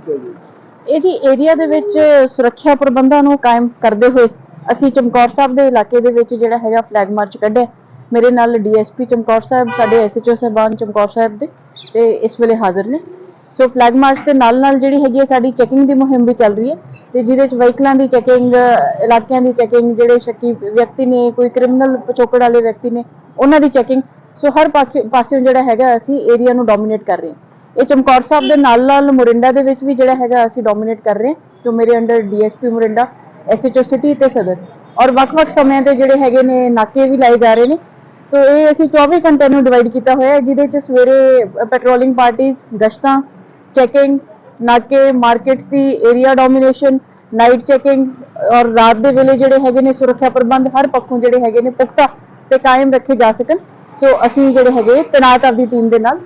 ਕੀਤੀ ਹੈ ਇਹ ਜੀ ਏਰੀਆ ਦੇ ਵਿੱਚ ਸੁਰੱਖਿਆ ਪ੍ਰਬੰਧਾਂ ਨੂੰ ਕਾਇਮ ਕਰਦੇ ਹੋਏ ਅਸੀਂ ਚਮਕੌਰ ਸਾਹਿਬ ਦੇ ਇਲਾਕੇ ਦੇ ਵਿੱਚ ਜਿਹੜਾ ਹੈਗਾ ਫਲੈਗ ਮਾਰਚ ਕੱਢਿਆ। ਮੇਰੇ ਨਾਲ ਡੀਐਸਪੀ ਚਮਕੌਰ ਸਾਹਿਬ, ਸਾਡੇ ਐਸਐਚਓ ਸਾਹਿਬਾਨ ਚਮਕੌਰ ਸਾਹਿਬ ਦੇ, ਤੇ ਇਸ ਵੇਲੇ ਹਾਜ਼ਰ ਨੇ। ਸੋ ਫਲੈਗ ਮਾਰਚ ਦੇ ਨਾਲ ਨਾਲ ਜਿਹੜੀ ਹੈਗੀ ਹੈ ਸਾਡੀ ਚੈਕਿੰਗ ਦੀ ਮੁਹਿੰਮ ਵੀ ਚੱਲ ਰਹੀ ਹੈ ਤੇ ਜਿਹਦੇ 'ਚ ਵਹੀਕਲਾਂ ਦੀ ਚੈਕਿੰਗ ਇਲਾਕਿਆਂ ਦੀ ਚੈਕਿੰਗ ਜਿਹੜੇ ਸ਼ੱਕੀ ਵਿਅਕਤੀ ਨੇ, ਕੋਈ ਕ੍ਰਿਮੀਨਲ ਪਿਛੋਕੜ ਵਾਲੇ ਵਿਅਕਤੀ ਨੇ, ਉਹਨਾਂ ਦੀ ਚੈਕਿੰਗ ਸੋ ਹਰ ਪਾਸੇ- ਪਾਸਿਓਂ ਜਿਹੜਾ ਹੈਗਾ ਅਸੀਂ ਏਰੀਆ ਨੂੰ ਡੋਮੀਨੇਟ ਕਰ ਰਹੇ ਹਾਂ। ਇਹ ਚਮਕੌਰ ਸਾਹਿਬ ਦੇ ਨਾਲ ਨਾਲ ਮੋਰਿੰਡਾ ਦੇ ਵਿੱਚ ਵੀ ਜਿਹੜਾ ਹੈਗਾ ਅਸੀਂ ਡੋਮੀਨੇਟ ਕਰ ਰਹੇ ਹਾਂ, ਜੋ ਮੇਰੇ under DSP Morinda SHO city ਤੇ ਸਦਰ। ਔਰ ਵੱਖ-ਵੱਖ ਸਮਿਆਂ ਤੇ ਜਿਹੜੇ ਹੈਗੇ ਨੇ ਨਾਕੇ ਵੀ ਲਾਏ ਜਾ ਰਹੇ ਨੇ। ਤੋ ਇਹ ਅਸੀਂ 24 ਘੰਟੇ ਨੂੰ ਡਿਵਾਈਡ ਕੀਤਾ ਹੋਇਆ ਹੈ, ਜਿਹਦੇ ਚ ਸਵੇਰੇ ਪੈਟਰੋਲਿੰਗ ਪਾਰਟੀਆਂ ਗਸ਼ਤਾਂ ਚੈਕਿੰਗ ਨਾਕੇ ਮਾਰਕੀਟਸ ਦੀ ਏਰੀਆ ਡੋਮੀਨੇਸ਼ਨ ਨਾਈਟ ਚੈਕਿੰਗ ਔਰ ਰਾਤ ਦੇ ਵੇਲੇ ਜਿਹੜੇ ਹੈਗੇ ਨੇ ਸੁਰੱਖਿਆ ਪ੍ਰਬੰਧ, ਹਰ ਪੱਖੋਂ ਜਿਹੜੇ ਹੈਗੇ ਨੇ ਪੁਖਤਾ ਤੇ ਕਾਇਮ ਰੱਖੇ ਜਾ ਸਕਣ। ਸੋ ਅਸੀਂ ਜਿਹੜੇ ਹੈਗੇ ਤੈਨਾਤ ਆਪਦੀ ਟੀਮ ਦੇ ਨਾਲ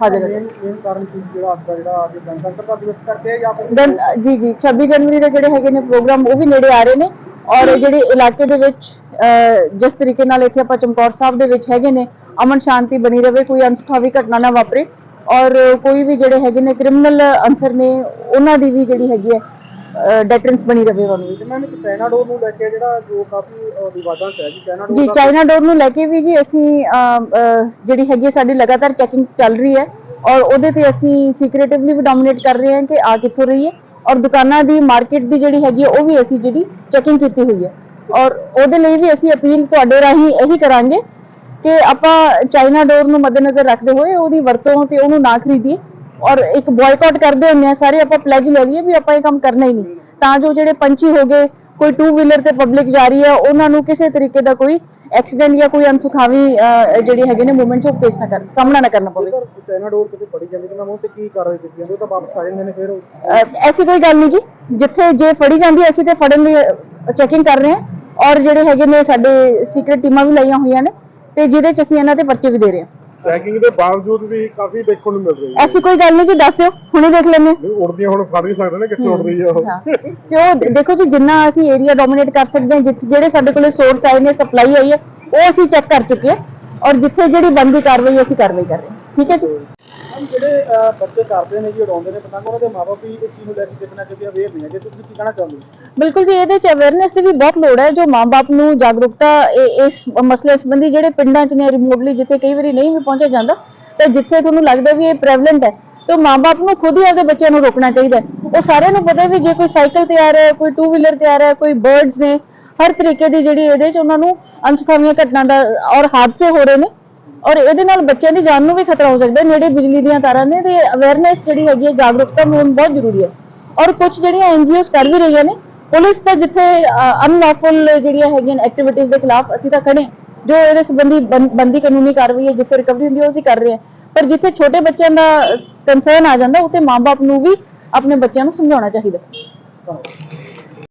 ਹਾਜ਼ਰ ਹਾਂ ਮੇਨ ਮੇਨ ਕਾਰਨ ਕੀ ਜਿਹੜਾ ਅੱਜ ਦਾ ਜਿਹੜਾ ਅੱਜ ਗਣਤੰਤਰ ਦਿਵਸ ਕਰਕੇ ਹੈ ਜਾਂ ਫਿਰ ਦੈਨ ਜੀ ਜੀ 26 ਜਨਵਰੀ ਦੇ ਜਿਹੜੇ ਹੈਗੇ ਨੇ ਪ੍ਰੋਗਰਾਮ ਉਹ ਵੀ ਨੇੜੇ ਆ ਰਹੇ ਨੇ। ਔਰ ਜਿਹੜੇ ਇਲਾਕੇ ਦੇ ਵਿੱਚ ਅਹ, ਜਿਸ ਤਰੀਕੇ ਨਾਲ ਇੱਥੇ ਆਪਾਂ ਚਮਕੌਰ ਸਾਹਿਬ ਦੇ ਵਿੱਚ ਹੈਗੇ ਨੇ ਅਮਨ ਸ਼ਾਂਤੀ ਬਣੀ ਰਵੇ ਕੋਈ ਅਨਸੁਖਾਵੀ ਘਟਨਾ ਨਾ ਵਾਪਰੇ। ਔਰ ਕੋਈ ਵੀ ਜਿਹੜੇ ਹੈਗੇ ਨੇ ਕ੍ਰਿਮੀਨਲ ਅਨਸਰ ਨੇ ਉਹਨਾਂ ਦੀ ਵੀ ਜਿਹੜੀ ਹੈਗੀ ਹੈ ਡੈਟਰੈਂਸ ਬਣੀ ਰਵੇ ਉਹਨਾਂ ਨੂੰ ਤੇ ਮੈਂ ਇੱਕ ਚਾਈਨਾ ਡੋਰ ਨੂੰ ਲੈ ਕੇ ਜਿਹੜਾ ਜੋ ਕਾਫੀ ਵਿਵਾਦਾਂ 'ਚ ਹੈ ਜੀ ਚਾਈਨਾ ਡੋਰ ਜੀ ਚਾਈਨਾ ਡੋਰ ਨੂੰ ਲੈ ਕੇ ਵੀ ਜੀ ਅਸੀਂ ਜਿਹੜੀ ਹੈਗੀ ਸਾਡੀ ਲਗਾਤਾਰ ਚੈਕਿੰਗ ਚੱਲ ਰਹੀ ਹੈ ਔਰ ਉਹਦੇ ਤੇ ਅਸੀਂ ਸੀਕ੍ਰੀਟਿਵਲੀ ਵੀ ਡੋਮੀਨੇਟ ਕਰ ਰਹੇ ਹਾਂ ਕਿ ਆ ਕਿੱਥੋਂ ਰਹੀ ਹੈ ਔਰ ਦੁਕਾਨਾਂ ਦੀ ਮਾਰਕੀਟ ਦੀ ਜਿਹੜੀ ਹੈਗੀ ਉਹ ਵੀ ਅਸੀਂ ਜਿਹੜੀ ਚੈਕਿੰਗ ਕੀਤੀ ਹੋਈ ਹੈ। ਔਰ ਉਹਦੇ ਲਈ ਵੀ ਅਸੀਂ ਅਪੀਲ ਤੁਹਾਡੇ ਰਾਹੀਂ ਇਹੀ ਕਰਾਂਗੇ ਕਿ ਆਪਾਂ ਚਾਈਨਾ ਡੋਰ ਨੂੰ ਮੱਦੇਨਜ਼ਰ ਰੱਖਦੇ ਹੋਏ ਉਹਦੀ ਵਰਤੋਂ ਤੇ ਉਹਨੂੰ ਨਾ ਖਰੀਦੀਏ। ਔਰ ਇੱਕ ਬਾਇਕਾਟ ਕਰਦੇ ਹੁੰਦੇ ਆ ਸਾਰੇ ਆਪਾਂ ਪਲੇਜ ਲੈ ਲਈਏ ਵੀ ਆਪਾਂ ਇਹ ਕੰਮ ਕਰਨਾ ਹੀ ਨਹੀਂ। ਤਾਂ ਜੋ ਜਿਹੜੇ ਪੰਛੀ ਹੋ ਗਏ ਕੋਈ ਟੂ ਵੀਲਰ ਤੇ ਪਬਲਿਕ ਜਾ ਰਹੀ ਹੈ ਉਹਨਾਂ ਨੂੰ ਕਿਸੇ ਤਰੀਕੇ ਦਾ ਕੋਈ ਐਕਸੀਡੈਂਟ ਜਾਂ ਕੋਈ ਅਨਸੁਖਾਵੀ ਜਿਹੜੀ ਹੈਗੇ ਨੇ ਮੂਵਮੈਂਟਸ ਉਹ ਫੇਸ ਨਾ ਕਰ ਸਾਹਮਣਾ ਨਾ ਕਰਨਾ ਪਵੇ। ਜੇਕਰ ਚਾਈਨਾ ਡੋਰ ਕਿਤੇ ਫੜੀ ਜਾਂਦੀ ਤਾਂ ਮੈਂ ਉਹ ਤੇ ਕੀ ਕਾਰਵਾਈ ਕੀਤੀ ਜਾਂਦੀ ਉਹ ਤਾਂ ਵਾਪਸ ਆ ਜਾਂਦੇ ਨੇ ਫਿਰ ਉਹ- ਅਹ, ਐਸੀ ਕੋਈ ਗੱਲ ਨਹੀਂ ਜੀ। ਜਿੱਥੇ ਜੇ ਫੜੀ ਜਾਂਦੀ ਹੈ, ਅਸੀਂ ਤੇ ਫੜਨ ਦੀ ਚੈਕਿੰਗ ਕਰ ਰਹੇ ਹਾਂ। ਔਰ ਜਿਹੜੇ ਹੈਗੇ ਨੇ ਸਾਡੇ ਸੀਕ੍ਰੀਟ ਟੀਮਾਂ ਵੀ ਲਾਈਆਂ ਹੋਈਆਂ ਨੇ ਤੇ ਜਿਹਦੇ ਚ ਅਸੀਂ ਇਹਨਾਂ ਤੇ ਪਰਚੇ ਵੀ ਦੇ ਰਹੇ ਹਾਂ। ਚੈਕਿੰਗ ਦੇ ਬਾਵਜੂਦ ਵੀ ਕਾਫੀ ਦੇਖਣ ਨੂੰ ਮਿਲ ਰਹੀ ਹੈ। ਐਸੀ ਕੋਈ ਗੱਲ ਨਹੀਂ ਜੀ ਦੱਸ ਦਿਓ ਹੁਣੇ ਦੇਖ ਲੈਂਦੇ ਹਾਂ। ਨਹੀਂ, ਉੜਦੀਆਂ ਹੁਣ ਫੜ ਨਹੀਂ ਸਕਦੇ ਨੇ ਕਿੱਥੇ ਉੜ ਰਹੀ ਹੈ ਉਹ। ਹਾਂ। ਤੇ ਉਹ ਦੇ- ਦੇਖੋ ਜੀ ਜਿੰਨਾ ਅਸੀਂ ਏਰੀਆ ਡੋਮੀਨੇਟ ਕਰ ਸਕਦੇ ਹਾਂ ਜਿੱਥੇ ਜਿਹੜੇ ਸਾਡੇ ਕੋਲੇ ਸੋਰਸ ਆਏ ਨੇ ਸਪਲਾਈ ਆਈ ਹੈ ਉਹ ਅਸੀਂ ਚੈੱਕ ਕਰ ਚੁੱਕੇ ਹਾਂ। ਔਰ ਜਿੱਥੇ ਜਿਹੜੀ ਬੰਦੀ ਕਾਰਵਾਈ ਅਸੀਂ ਕਾਰਵਾਈ ਕਰ ਰਹੇ ਹਾਂ। ਠੀਕ ਹੈ ਜੀ? ਜਿਹੜੇ ਬੱਚੇ ਕਰਦੇ ਨੇ ਜੀ, ਉਡਾਉਂਦੇ ਨੇ ਪਤੰਗ, ਉਹਨਾਂ ਦੇ ਮਾਪੇ ਵੀ ਇਸ ਚੀਜ਼ ਨੂੰ ਲੈ ਕੇ ਦੇਖਣਾ ਚਾਹੀਦੇ ਅਵੇਅਰ ਨਹੀਂ ਹੈਗੇ। ਤੁਸੀਂ ਕੀ ਕਹਿਣਾ ਚਾਹੁੰਦੇ ਹੋ ਬਿਲਕੁਲ ਜੀ, ਇਹਦੇ ਚ ਅਵੇਅਰਨੈਸ ਦੀ ਵੀ ਬਹੁਤ ਲੋੜ ਹੈ, ਜੋ ਮਾਪੇ ਨੂੰ ਜਾਗਰੂਕਤਾ ਇਸ ਮਸਲੇ ਸੰਬੰਧੀ ਜਿਹੜੇ ਪਿੰਡਾਂ ਚ ਨੇ ਰਿਮੋਟਲੀ ਜਿੱਥੇ ਕਈ ਵਾਰੀ ਨਹੀਂ ਵੀ ਪਹੁੰਚਿਆ ਜਾਂਦਾ, ਤੇ ਜਿੱਥੇ ਤੁਹਾਨੂੰ ਲੱਗਦਾ ਵੀ ਇਹ ਪ੍ਰੈਵਲੈਂਟ ਹੈ, ਤਾਂ ਮਾਪੇ ਨੂੰ ਖੁਦ ਹੀ ਆਪਦੇ ਬੱਚਿਆਂ ਨੂੰ ਰੋਕਣਾ ਚਾਹੀਦਾ ਉਹ ਸਾਰਿਆਂ ਨੂੰ ਪਤਾ ਵੀ ਜੇ ਕੋਈ ਸਾਈਕਲ ਤੇ ਆ ਰਿਹਾ ਹੈ, ਕੋਈ ਟੂ ਵੀਲਰ ਤੇ ਆ ਰਿਹਾ ਹੈ, ਕੋਈ ਬਰਡਸ ਨੇ, ਹਰ ਤਰੀਕੇ ਦੀ ਜਿਹੜੀ ਇਹਦੇ ਚ ਉਹਨਾਂ ਨੂੰ ਅਨਸੁਖਾਵੀਆਂ ਘਟਨਾ ਦਾ ਔਰ ਹਾਦਸੇ ਹੋ ਰਹੇ ਨੇ ਔਰ ਇਹਦੇ ਨਾਲ ਬੱਚਿਆਂ ਦੀ ਜਾਨ ਨੂੰ ਵੀ ਖਤਰਾ ਹੋ ਸਕਦਾ ਨੇੜੇ ਬਿਜਲੀ ਦੀਆਂ ਤਾਰਾਂ ਨੇ ਤੇ ਅਵੇਅਰਨੈਸ ਜਿਹੜੀ ਹੈਗੀ ਹੈ, ਜਾਗਰੂਕਤਾ ਮੁਹਿੰਮ ਬਹੁਤ ਜ਼ਰੂਰੀ ਹੈ। ਔਰ ਕੁਝ ਜਿਹੜੀਆਂ ਐਨਜੀਓਜ਼ ਕਰ ਵੀ ਰਹੀਆਂ ਨੇ, ਪੁਲਿਸ ਤਾਂ ਜਿੱਥੇ ਅਨਲੌਫੁਲ ਜਿਹੜੀਆਂ ਹੈਗੀਆਂ ਐਕਟੀਵਿਟੀਜ਼ ਦੇ ਖਿਲਾਫ ਅਸੀਂ ਤਾਂ ਖੜੇ ਜੋ ਇਹਦੇ ਸੰਬੰਧੀ ਬੰਦੀ ਕਾਨੂੰਨੀ ਕਾਰਵਾਈ ਹੈ, ਜਿੱਥੇ ਰਿਕਵਰੀ ਹੁੰਦੀ ਹੈ, ਉਹ ਅਸੀਂ ਕਰ ਰਹੇ ਹਾਂ। ਪਰ ਜਿੱਥੇ ਛੋਟੇ ਬੱਚਿਆਂ ਦਾ ਕੰਸਰਨ ਆ ਜਾਂਦਾ, ਉੱਥੇ ਮਾਪੇ ਨੂੰ ਵੀ ਆਪਣੇ ਬੱਚਿਆਂ ਨੂੰ ਸਮਝਾਉਣਾ ਚਾਹੀਦਾ